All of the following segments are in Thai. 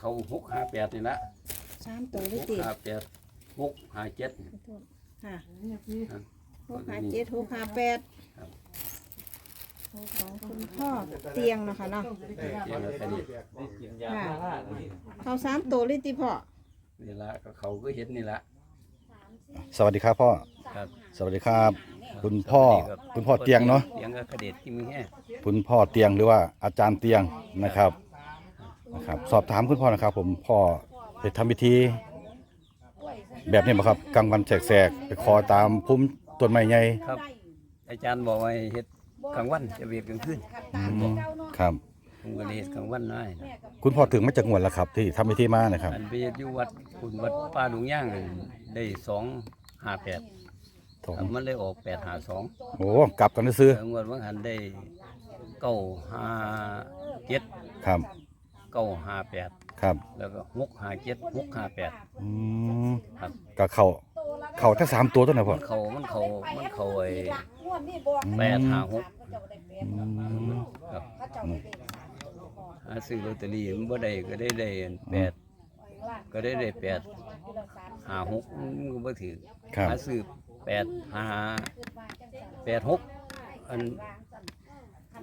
เขาหกห้าแปดนี่ละสามตัวหได้กติดห้าแปดหกห้าเจ็ดขอโทษค่ะครับหกห้าเจ็ดหกห้าแปดครับ ของคุณพ่อเตียงเนาะค่ะเนาะเออเกี่ยวกับอันนี้ค่ะเขาสามตัวเลยติพ่อนี่ละก็เขาก็เห็นนี่ละ สวัสดีครับพ่อ ครับ สวัสดีครับ คุณพ่อสวัสดีรับคุณพ่อเตียงเนาะ เตียงก็กระเด็ดที่มือแห่คุณพ่อเตียงหรือว่าอาจารย์เตียงนะครับ นะครับ สอบถามคุณพ่อนะครับ ผมพ่อไปทำพิธี แบบนี้บ่ครับกลางวันแสกๆไปขอตามพุ่มต้นไม้ใหญ่ครับ อาจารย์บอกว่าให้เฮ็ดกลางวันจะเวียดกลางคืนอืมครับ ผมก็เลยเฮ็ดกลางวันน้อยนะคุณพ่อถึงมาจากงวดแล้วครับ ที่ทำพิธีมานะครับ อันไปเฮ็ดอยู่วัดคุณวัดป้าหลุงย่างนั่นได้สองห้าแปดโถ่มันเลยออกแปดห้าสองโอ้กลับกันซื้อ งวดว่างหันได้เก้าห้าเจ็ดครับ เก้าห้าแปดครับแล้วก็หกห้าเจ็ดหกห้าแปดอืมครับก็เข้าเข้าทั้งสามตัวตัวไหนะพ่อ มันเขามันเขามันเขาไอ้อืแปดมห้าหกอืมครับหาซื้อลอตเตอรี่มันบ่ได้ก็ได้ได้อันแปด ก็ได้ได้แปด ห้าหกมันก็บ่ถือครับ หาซื้อแปดห้าแปดหกอัน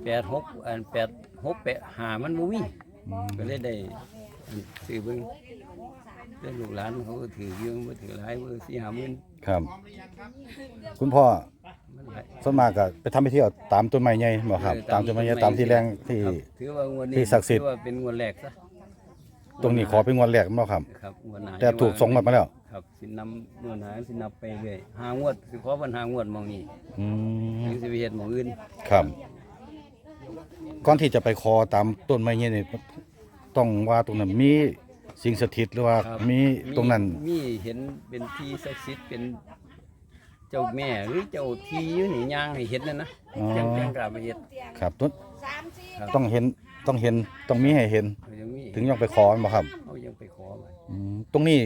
แปดหกอันแปดหกแปดห้ามันบ่มีอืม ก็เลยได้ซื้อเบิ่งเรื่องลูกหลานเขาก็ถือเยอะบ่ถือหลายบ่สี่ห้าหมื่นครับ คุณพ่อมันหลายส่วนมากก็ไปทำพิธีเอาตามต้นไม้ใหญ่บ่ครับเออตามต้นไม้ใหญ่ตามที่แรงที่ ครับถือว่างวดนี้ที่ศักดิ์สิทธิ์ ถือว่าเป็นงวดแรกซะตรงนี้ขอเป็นงวดแรกบ่ครับ ครับงวดหน้าแต่ถูกสองงวดมาแล้ว ครับสินำงวดหน้าสินับไปเรื่อยหางวดสิขอปัญหางวดหมองนี้อืมถึงสิไปเฮ็ดหมองอื่น ครับ ก่อนที่จะไปขอตามต้นไม้ใหญ่นี่ต้องว่าตรงนั้นมีสิ่งสถิตหรือว่าครับมีตรงนั้น มีเห็นเป็นที่ศักดิ์สิทธิ์เป็นเจ้าแม่หรือเจ้าที่อยู่นี่ย่างให้เห็นนั่นนะอ๋อ จังจังกล้าไปเฮ็ดครับต้นครับ ต้องเห็นต้องเห็นต้องมีให้เห็น เขายังมีถึงยังไปขอบ่ครับเขายังไปขอไว้อืมตรงนี้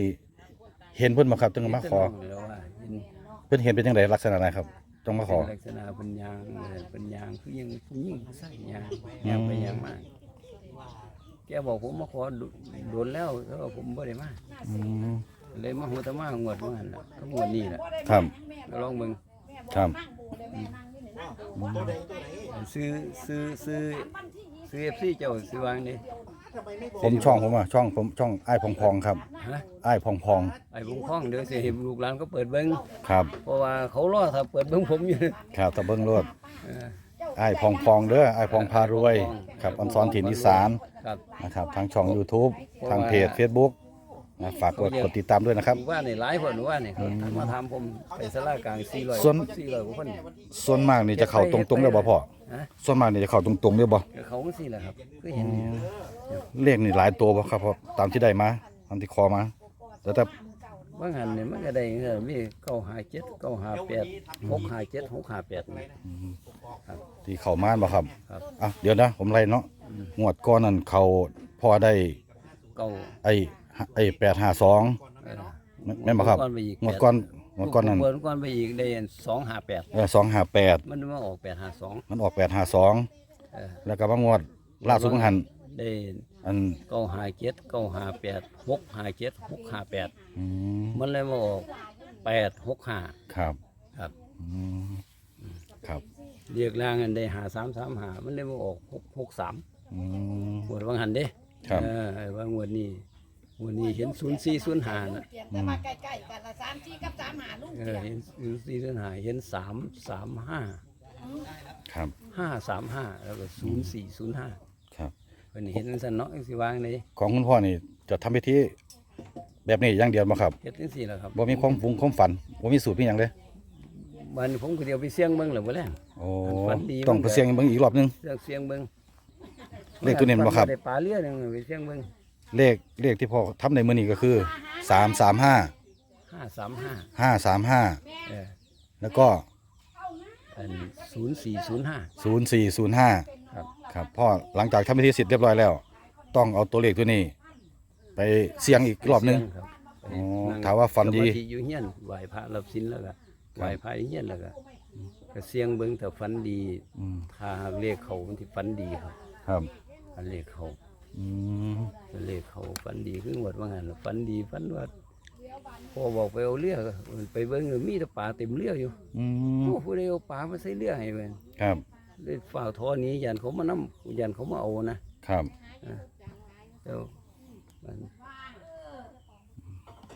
เห็นเพิ่นบ่ครับจึงมาขอเห็นแต่น้งแล้วว่าเห็นเพิ่นเห็นเป็นจังไดลักษณะไหนครับ ต้องมาขอ เป็นลักษณะเป็นยางเออเป็นยางคือยังผู้หญิงผู้ชายยางยางไปยางมาแกบอกผมมาขอโดโดนแล้วแล้วาผมบ่ได้มาอืมเลยมาหัวตะมางวดว่าหั่นล่ะก็งวดนี้ล่ะครับก็ลองเบิ่งครับซื้อซื้อซื้อซื้อ FC เจ้าซื้อวางนี่ ผมช่องผมอะช่องผมช่องอ้ายพองพองครับฮะอ้ายพองพองไอ้บุ้งพ้องเดี๋ยวสิเห็นลูกหลานก็เปิดเบิ่งครับเพราะว่าเขารอถ้าเปิดเบิ่งผมอยู่ครับตะเบิ้งรวดเอออ้ายพองพองเด้ออ้ายพองพารวยครับอันซอนถิ่นอีสานครับ นะครับทางช่อง YouTube ทางเพจ Facebook นะฝากกดกดติดตามด้วยนะครับ ว่านี่หลายคนว่านี่เขามาถามผมไปสลากลาง400ส่วน400กว่าคนส่วนมากนี่จะเข้าตรงๆเลยบ่พ่อฮะ ส่วนมากนี่จะเข้าตรงๆเลยบ่ ก็เขาสิแหละครับก็เห็นอยู่ เลขนี่หลายตัวบ่ครับพ่อตามที่ได้มาตามที่ขอมา แล้วแต่บางหันเนี่ยมันก็ได้เงินมีเก้าหาเจ็ดเก้าหาแปดหกหาเจ็ดหกหาแปดนี่ที่เข้ามาบ่ครับครับอะเดี๋ยวนะ ผมไล่เนาะงวดก่อนนั่นเขาพ่อได้เก้าไอ้ไอ้852เออแม่นบ่ครับงวดก่อนไปอีกงวดก่อนงวดก่อนนั่นงวดก่อนไปอีกได้สองหาแปดเออ258มันมาออกแปดหาสองมันออก852เออแล้วก็บางงวดล่าสุดบางหัน ได้อันเก้าหาเจ็ดเก้าหาแปดหกหาเจ็ดหกหาแปดอืมมันเลยมาออกแปดหกหาครับครับอืมครับเรียกล่างกันได้หาสามสามหามันเลยมาออกหกหกสามอืมงวดบางหันเด้ครับ เออไอ้ว่างวดนี้งวดนี้เห็นศูนย์สี่ศูนย์หาน่ะแต่มาใกล้ๆกันละสามสี่กับสามหาลูกเออเห็นศูนย์สี่ศูนย์หาเห็นสามสามห้าครับห้าสามห้าแล้วก็ศูนย์สี่ศูนย์ห้าครับ เพิ่นเห็นจังซั่นเนาะจังสิวางเลยของคุณพ่อนี่จะทำพิธีแบบนี้อย่างเดียวบ่ครับเฮ็ดจังซี่แหละครับบ่มีความฟุ้งความฝันบ่มีสูตรมีหยังเลยวันนี้ผมก็เดียวไปเสี่ยงเบิ่งแล้วบ่แลงโอ้ฝันดีต้องไปเสี่ยงเบิ่งอีกรอบหนึงเสี่ยงเสี่ยงเบิ่งเลขตัวนี้บ่ครับได้ปลาเรือหนึงไปเสี่ยงเบิ่งเลขเลขที่พ่อทำในมื้อนี้ก็คือ335ห้าสามห้า535เออแล้วก็อันศูนย์สี่ศูนย์ห้า0405 ครับครับพ่อหลังจากทำพิธีเสร็จเรียบร้อยแล้ว ต้องเอาตัวเลขตัวนี้ ไปเสี่ยงอีกรอบหนึงเสี่ยครับอ๋อนั่งถามว่าฝันดี สมธิอยู่เฮียนไหว้พระรับศีลแล้วก็ไหว้พระอยู่เฮียนแล้วก็ก็เสี่ยงเบิ่งถ้าฝันดีอืมถ้าหากเรียกเขามันที่ฝันดีครับครับอันเรียกเขาอืมเลขเขาฝันดีขึ้นหมดว่างั้นล่ะฝันดีฝันว่าพอบอกไปเอาเรือไปเบิ่งมีแต่ปลาเต็มเรืออยู่อืมโอ้ผู้ใดเอาปลามาใส่เรือให้เว้นครับ เลยฝ่าวทอหนี้ยันเขามานํยันเขามาเอานะครับเจ้ามัน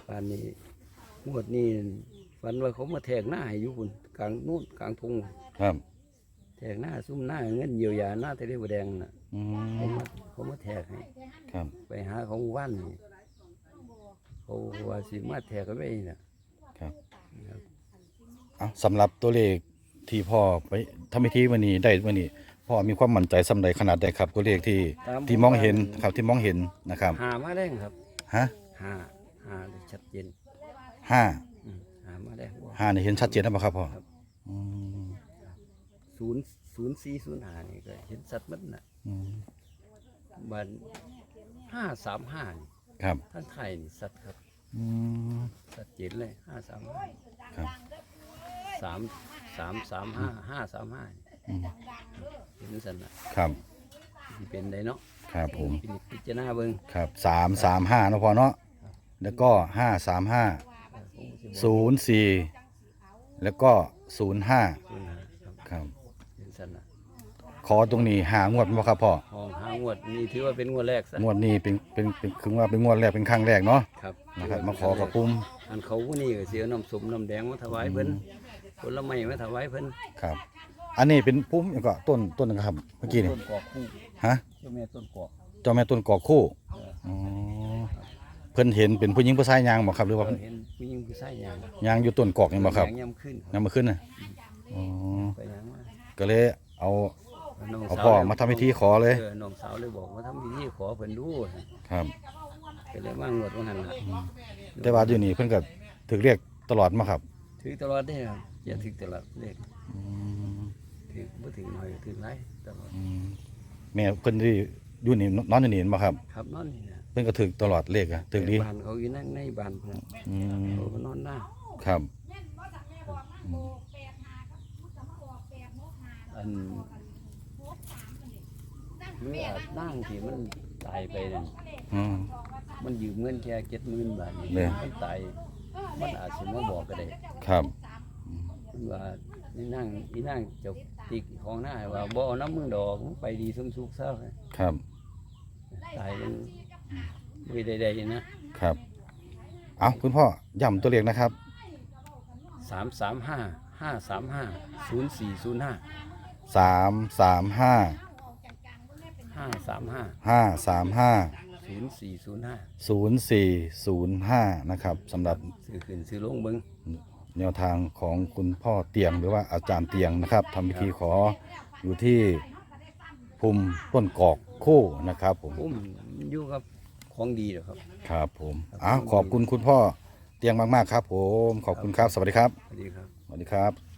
ปานนี้งวดนี้ฝันว่าเขามาแทกหน้าให้อยู่พุ่นกลางนู่นกลางทุ่งครับ แทกหน้าซุ่มหน้าเงินเยียวยาหน้าทะเลบัวแดงน่ะอืเขามมาเขามาแทกให้ครับ ไปหาของว่านนี่เขาว่าสิมาแทกกันไว้น่ะครับครับเอาสำหรับตัวเลข ที่พ่อไปทำพิธีวันนี้ได้วันนี้พ่อมีความมั่นใจสำใดขนาดใดครับตัวเลขที่ตามที่มองเห็นครับที่มองเห็นนะครับหามาได้ครับฮะหาหาได้ชัดเจนห้าอืมหามาได้บ่ห้านี่เห็นชัดเจนแล้วป่ะครับพ่อครับอืมศูนย์ศูนย์สี่ศูนย์หานี่ก็เห็นสัตว์มันน่ะอืมบันห้าสามห้านี่ครับทั้งไทยนี่สัตว์ครับอืม สัตว์เจนเลยห้าสามห้าครับ สาม สามสามห้าห้าสามห้าอืมเห็นสันน่ะครับ สิเป็นไดเนาะครับผม พินิจพิจารณาเบิ่งครับสามสามห้านาะพ่อเนาะ แล้วก็ห้าสามห้าผมสิบอกศูนย์สี่แล้วก็ศูนย์ห้าศูนย์ห้าครับครับ เห็นสันน่ะขอตรงนี้หางวดบ่ครับพ่อ ห้องหางวดนี่ถือว่าเป็นงวดแรกซะงวดนี้เป็นเป็นเป็นคือว่าเป็นงวดแรกเป็นครั้งแรกเนาะครับนะครับมาขอกับปุ่มอันเขาผู้นี้ก็เสียน้ำสมน้ำแดงมาถวายเพิ่น ผลไม้มาถวายเพิ่นครับ อันนี้เป็นปุ่มอีกก็ต้นต้นนะครับ เมื่อกี้นี่ต้นกอกคู่ฮะเจ้าแม่ต้นกอกเจ้าแม่ต้นกอกคู่เอออ๋อเพิ่นเห็นเป็นผู้หญิงผู้ชายยางบ่ครับหรือว่าเออเห็นผู้หญิงผู้ชายยางยางอยู่ต้นกอกนี่บ่ครับยางย่ำขึ้นนำมาขึ้นน่ะอ๋อไปยางมาก็เลยเอาน้องเอาสาวพ่อเลยมาทำพิธีขอเลยเออน้องสาวเลยบอกว่าทำพิธีขอเพิ่นดูครับก็เลยมางวดว่าหั่นล่ะแต่ว่าอยู่นี่เพิ่นก็ถึกเรียกตลอดมาครับ ถือตลอดเด้อครับ อย่าถือตลอดเลขอืมถือบ่ถือน้อยถือหลายตลอดอืมแม่เพิ่นที่อยู่นี่นอนอยู่นี่บ่ครับ ครับนอนนี่นะเพิ่นก็ถึกตลอดเลขอะถึกดีบ้านเขาอยู่นั่งในบ้านเพิ่นอืมเขาก็นอนหน้าครับ อันเมื่อนั่งที่มันตายไปนั่นอืม มันยืมเงินแค่เจ็ดหมื่นบาทนี่เนี่ย มันตายมันอาจสิมาบอกก็ได้ครับมัน ว่านี่นั่งนี่นั่งเจกติกของหน้าว่าบ่เอาน้ำมึงดอกมึงไปดีสมสุขซะครับ ตายยังไม่ได้ได้นะครับ เอาคุณพ่อย้ำตัวเลขนะครับ สามสามห้าห้าสามห้าศูนย์สี่ศูนย์ห้าสามสามห้าห้าสามห้าห้าสามห้าศูนย์สี่ศูนย์ห้าศูนย์สี่ศูนย์ห้านะครับสำหรับ ซื้อขึ้นซื้อลงเบิ้ง แนวทางของคุณพ่อเตียงหรือว่าอาจารย์เตียงนะครับทำพิธีขออยู่ที่ภูมิต้นกอกคู่นะครับผมผมอยู่กับของดีเหรอครับครับผมอ้าวขอบคุณคุณพ่อเตียงมากๆครับ ผมขอบคุณครับสวัสดีครับ สวัสดีครับ สวัสดีครับ